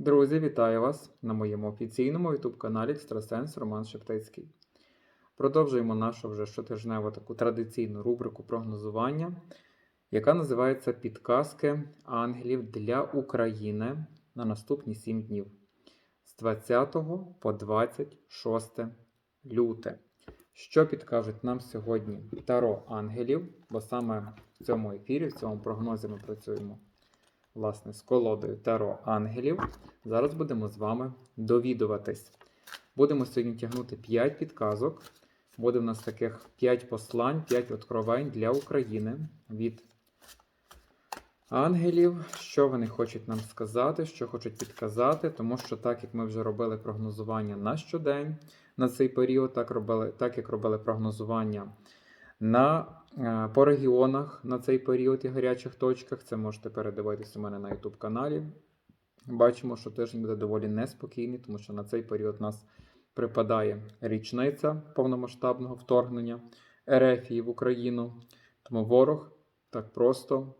Друзі, вітаю вас на моєму офіційному YouTube каналі Екстрасенс Роман Шептицький. Продовжуємо нашу вже щотижневу таку традиційну рубрику прогнозування, яка називається Підказки ангелів для України на наступні 7 днів з 20 по 26 люте. Що підкажуть нам сьогодні Таро ангелів, бо саме в цьому ефірі, в цьому прогнозі ми працюємо власне, з колодою Таро ангелів. Зараз будемо з вами довідуватись. Будемо сьогодні тягнути 5 підказок. Буде в нас таких 5 послань, 5 откровень для України від ангелів. Що вони хочуть нам сказати, що хочуть підказати, тому що так як ми вже робили прогнозування на щодень на цей період, так, робили, так як робили прогнозування на, е, по регіонах на цей період і гарячих точках. Це можете передивитися у мене на YouTube каналі. Бачимо, що тиждень буде доволі неспокійний, тому що на цей період у нас припадає річниця повномасштабного вторгнення Ерефії в Україну. Тому ворог так просто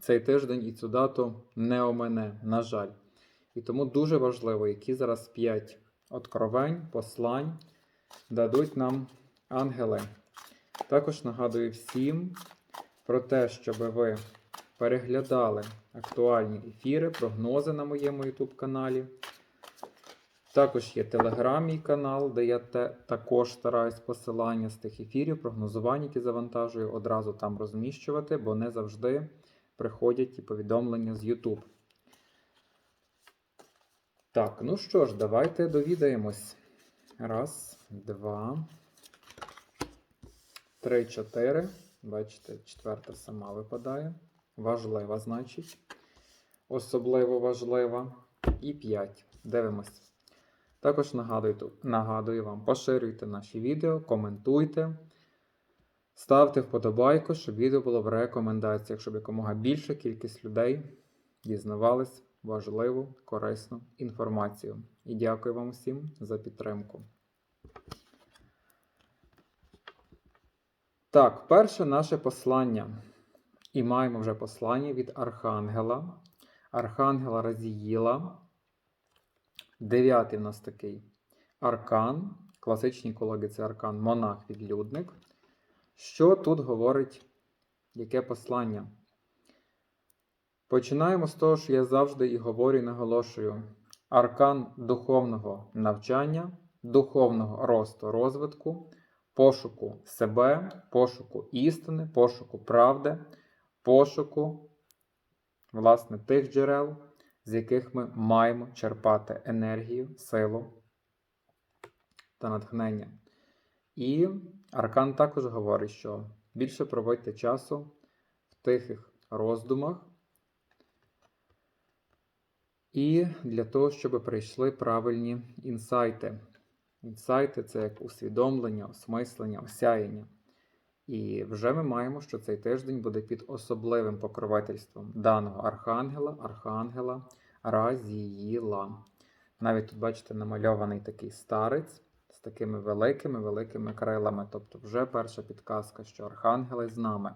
цей тиждень і цю дату не омене, на жаль. І тому дуже важливо, які зараз 5 откровень, послань дадуть нам ангели. Також нагадую всім про те, щоб ви переглядали актуальні ефіри, прогнози на моєму YouTube каналі. Також є телеграм мій канал, де я те, також стараюсь посилання з тих ефірів, прогнозування, які завантажую, одразу там розміщувати, бо не завжди приходять і повідомлення з YouTube. Так, ну що ж, давайте довідаємось. Раз, два. 3, 4. Бачите, четверта сама випадає. Важлива, значить. Особливо важлива. І 5. Дивимось. Також нагадую, нагадую вам, поширюйте наші відео, коментуйте. Ставте вподобайку, щоб відео було в рекомендаціях, щоб якомога більша кількість людей дізнавались важливу, корисну інформацію. І дякую вам всім за підтримку. Так, перше наше послання. І маємо вже послання від Архангела. Архангела Разіїла. Дев'ятий в нас такий аркан. Класичній колоді це аркан Монах-відлюдник. Що тут говорить яке послання? Починаємо з того, що я завжди і говорю і наголошую: аркан духовного навчання, духовного росту розвитку пошуку себе, пошуку істини, пошуку правди, пошуку, власне, тих джерел, з яких ми маємо черпати енергію, силу та натхнення. І Аркан також говорить, що більше проводьте часу в тихих роздумах. І для того, щоб прийшли правильні інсайти. Інсайти це як усвідомлення, осмислення, осяяння. І вже ми маємо, що цей тиждень буде під особливим покровительством даного архангела, архангела Разіїла. Навіть тут, бачите, намальований такий старець з такими великими-великими крилами. Тобто, вже перша підказка, що архангели з нами.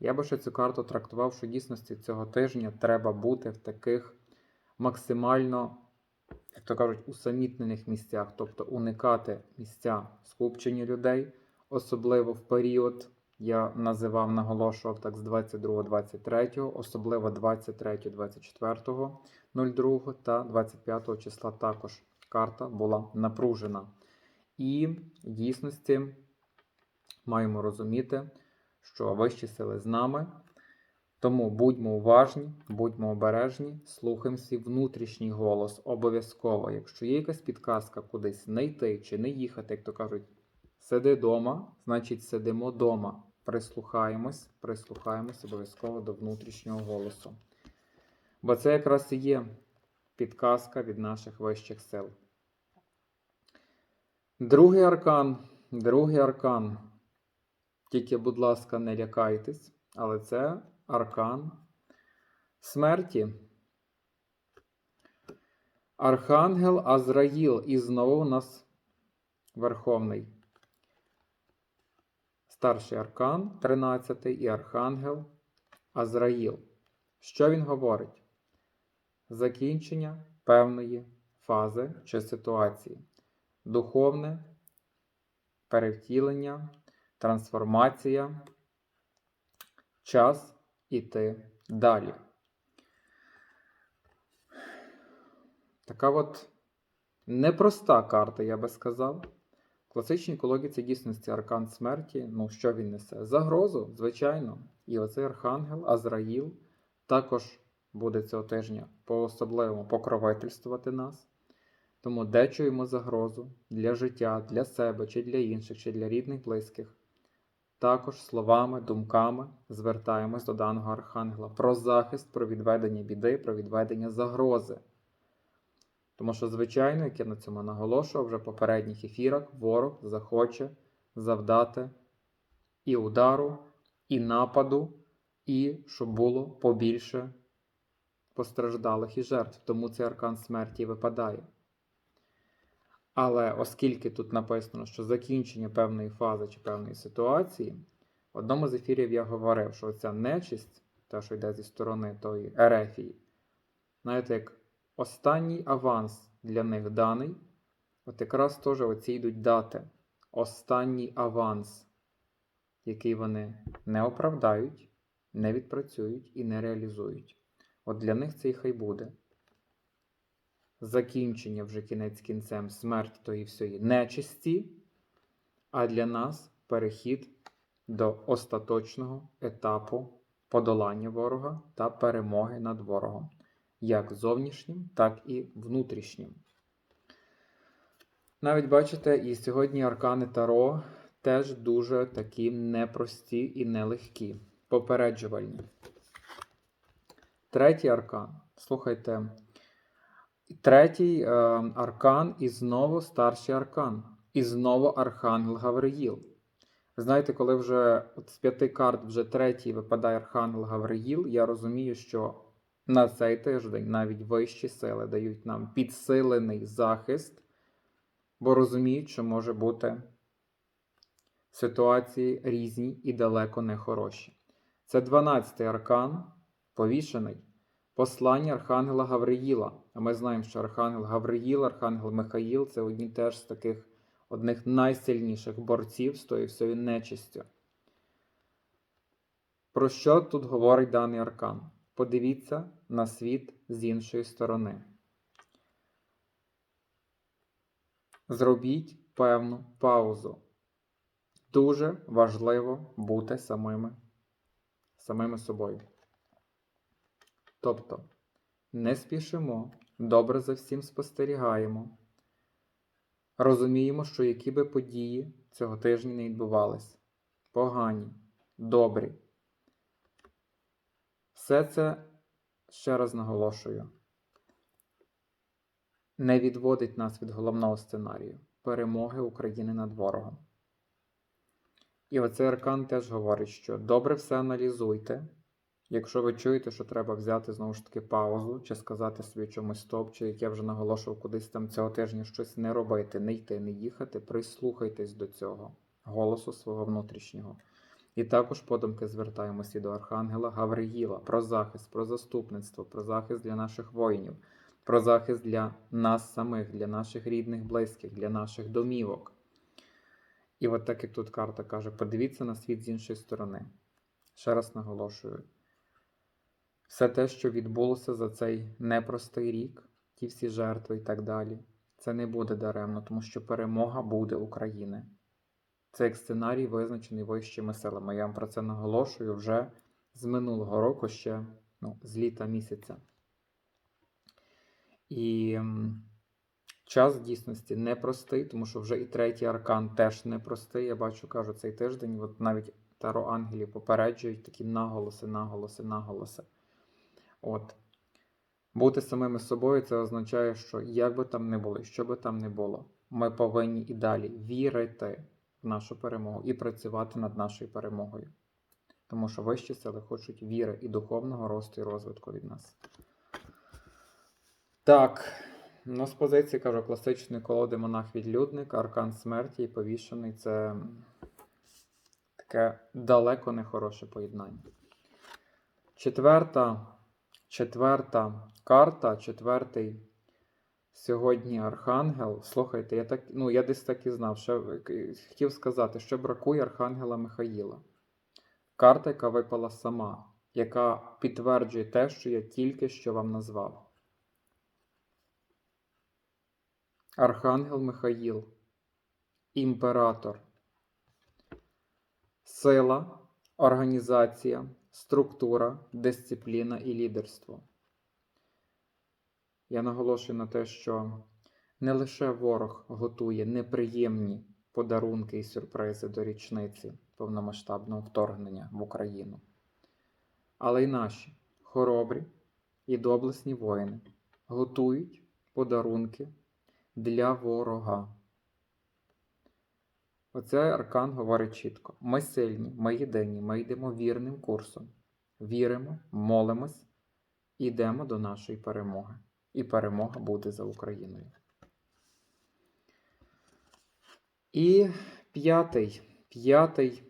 Я би ще цю карту трактував, що дійсності цього тижня треба бути в таких максимально як то кажуть, усамітнених місцях, тобто уникати місця скупчення людей, особливо в період, я називав, наголошував так з 22-23, особливо 23-24, 02 та 25 числа також карта була напружена. І в дійсності маємо розуміти, що вищі сили з нами. Тому будьмо уважні, будьмо обережні, слухаємо свій внутрішній голос обов'язково. Якщо є якась підказка кудись не йти чи не їхати, як то кажуть, сиди вдома, значить сидимо вдома. Прислухаємось, прислухаємось обов'язково до внутрішнього голосу. Бо це якраз і є підказка від наших вищих сил. Другий аркан, другий аркан. Тільки, будь ласка, не лякайтесь, але це аркан смерті. Архангел Азраїл. І знову у нас Верховний. Старший аркан, 13 і архангел Азраїл. Що він говорить? закінчення певної фази чи ситуації, духовне перевтілення, трансформація, час іти далі. Така от непроста карта, я би сказав. В класичній колоді це дійсності аркан смерті. Ну, що він несе? Загрозу, звичайно. І оцей архангел Азраїл також буде цього тижня по-особливому покровительствувати нас. Тому де чуємо загрозу для життя, для себе, чи для інших, чи для рідних, близьких. Також словами, думками звертаємось до даного архангела про захист, про відведення біди, про відведення загрози. Тому що, звичайно, як я на цьому наголошував вже в попередніх ефірах, ворог захоче завдати і удару, і нападу, і щоб було побільше постраждалих і жертв. Тому цей аркан смерті випадає. Але оскільки тут написано, що закінчення певної фази чи певної ситуації, в одному з ефірів я говорив, що ця нечисть, та, що йде зі сторони тої Ерефії, знаєте, як останній аванс для них даний, от якраз теж оці йдуть дати. Останній аванс, який вони не оправдають, не відпрацюють і не реалізують. От для них це і хай буде. Закінчення вже кінець кінцем смерть тої всієї нечисті, а для нас перехід до остаточного етапу подолання ворога та перемоги над ворогом, як зовнішнім, так і внутрішнім. Навіть бачите, і сьогодні аркани Таро теж дуже такі непрості і нелегкі, попереджувальні. Третій аркан. Слухайте. Третій е, аркан і знову старший аркан. І знову Архангел Гавриїл. Знаєте, коли вже от з п'яти карт вже третій випадає Архангел Гавриїл, я розумію, що на цей тиждень навіть вищі сили дають нам підсилений захист, бо розуміють, що може бути ситуації різні і далеко не хороші. Це 12-й аркан, повішений. Послання Архангела Гавриїла. А ми знаємо, що Архангел Гавриїл, Архангел Михаїл це одні теж з таких одних найсильніших борців з тою всією нечистю. Про що тут говорить даний аркан? Подивіться на світ з іншої сторони. Зробіть певну паузу. Дуже важливо бути самими, самими собою. Тобто не спішимо, добре за всім спостерігаємо, розуміємо, що які би події цього тижня не відбувались. Погані, добрі. Все це, ще раз наголошую, не відводить нас від головного сценарію перемоги України над ворогом. І оцей аркан теж говорить, що добре все аналізуйте. Якщо ви чуєте, що треба взяти знову ж таки паузу, чи сказати собі чомусь стоп, чи як я вже наголошував, кудись там цього тижня щось не робити, не йти, не їхати, прислухайтесь до цього голосу свого внутрішнього. І також подумки звертаємося до Архангела Гавриїла про захист, про заступництво, про захист для наших воїнів, про захист для нас самих, для наших рідних, близьких, для наших домівок. І от так як тут карта каже: подивіться на світ з іншої сторони. Ще раз наголошую. Все те, що відбулося за цей непростий рік, ті всі жертви і так далі, це не буде даремно, тому що перемога буде України. Це як сценарій визначений вищими силами. Я вам про це наголошую вже з минулого року, ще ну, з літа місяця. І час в дійсності непростий, тому що вже і третій аркан теж непростий. Я бачу, кажу, цей тиждень, от навіть Таро ангелів попереджують такі наголоси, наголоси, наголоси. От. Бути самими собою це означає, що як би там не було, що би там не було, ми повинні і далі вірити в нашу перемогу і працювати над нашою перемогою. Тому що вищі сили хочуть віри і духовного росту і розвитку від нас. Так, ну з позиції кажу, класичної колоди монах-відлюдник, аркан смерті і повішений це таке далеко не хороше поєднання. Четверта четверта карта, четвертий сьогодні архангел. Слухайте, я так, ну я десь так і знав. Що, хотів сказати, що бракує архангела Михаїла. Карта, яка випала сама, яка підтверджує те, що я тільки що вам назвав. Архангел Михаїл, імператор, сила, організація, структура, дисципліна і лідерство. Я наголошую на те, що не лише ворог готує неприємні подарунки і сюрпризи до річниці повномасштабного вторгнення в Україну, але й наші хоробрі і доблесні воїни готують подарунки для ворога. Оцей аркан говорить чітко: ми сильні, ми єдині, ми йдемо вірним курсом. Віримо, молимось йдемо до нашої перемоги. І перемога буде за Україною. І п'ятий, п'ятий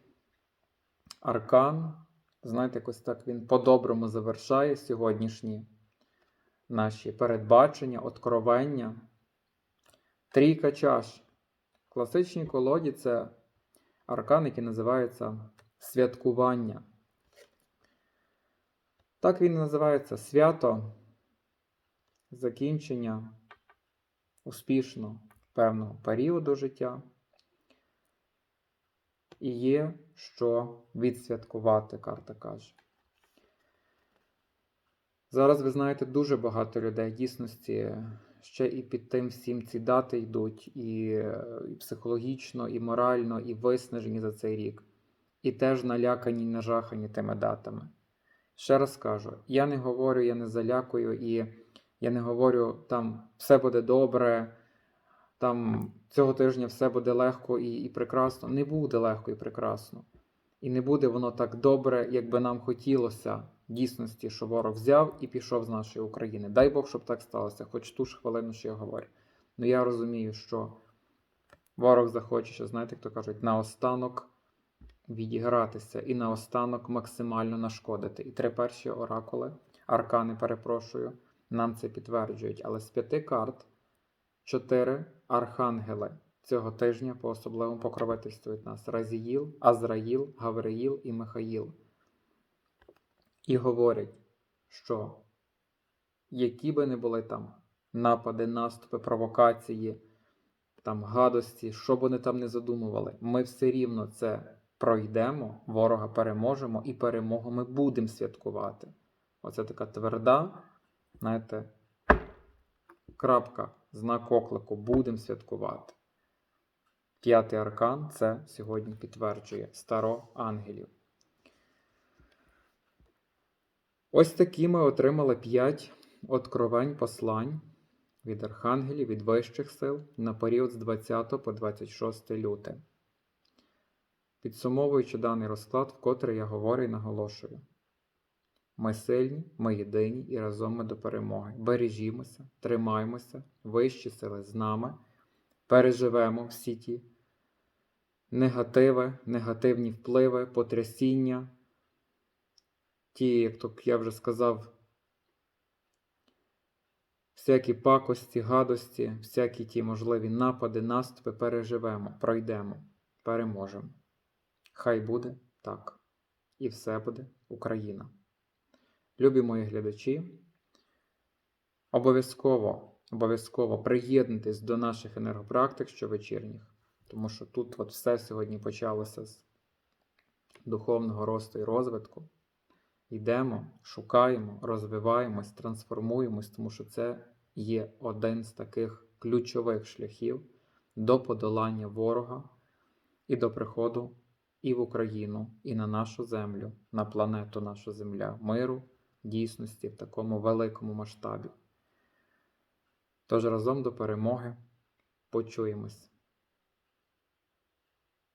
аркан, знаєте, якось так він по-доброму завершає сьогоднішні наші передбачення, откровення. Трійка чаш. Класичній колоді це аркан, який називається святкування. Так він називається свято закінчення успішно певного періоду життя. І є що відсвяткувати, карта каже. Зараз ви знаєте дуже багато людей дійсності ще і під тим всім ці дати йдуть, і, і психологічно, і морально, і виснажені за цей рік, і теж налякані, нажахані тими датами. Ще раз кажу: я не говорю, я не залякую, і я не говорю, там все буде добре, там цього тижня все буде легко і, і прекрасно. Не буде легко і прекрасно. І не буде воно так добре, як би нам хотілося дійсності, що ворог взяв і пішов з нашої України. Дай Бог, щоб так сталося, хоч ту ж хвилину, що я говорю. Ну я розумію, що ворог захоче, що, знаєте, як то кажуть, наостанок відігратися і наостанок максимально нашкодити. І три перші оракули, аркани, перепрошую, нам це підтверджують. Але з п'яти карт чотири архангели цього тижня по особливому покровительствують нас: Разіїл, Азраїл, Гавриїл і Михаїл. І говорять, що які би не були там напади, наступи, провокації, там гадості, що б вони там не задумували, ми все рівно це пройдемо, ворога переможемо і перемогу ми будемо святкувати. Оце така тверда, знаєте, крапка, знак оклику, будемо святкувати. П'ятий аркан це сьогодні підтверджує старо ангелів. Ось такі ми отримали 5 откровень послань від архангелів, від вищих сил на період з 20 по 26 люте. Підсумовуючи даний розклад, вкотре я говорю і наголошую: ми сильні, ми єдині і разом ми до перемоги. Бережімося, тримаймося, вищі сили з нами, переживемо всі ті негативи, негативні впливи, потрясіння. Ті, як то я вже сказав, всякі пакості, гадості, всякі ті можливі напади, наступи переживемо, пройдемо, переможемо. Хай буде так. І все буде Україна. Любі мої глядачі, обов'язково обов'язково приєднуйтесь до наших енергопрактик щовечірніх, тому що тут от все сьогодні почалося з духовного росту і розвитку. Йдемо, шукаємо, розвиваємось, трансформуємось, тому що це є один з таких ключових шляхів до подолання ворога і до приходу і в Україну, і на нашу землю, на планету наша Земля, миру, дійсності в такому великому масштабі. Тож разом до перемоги почуємось.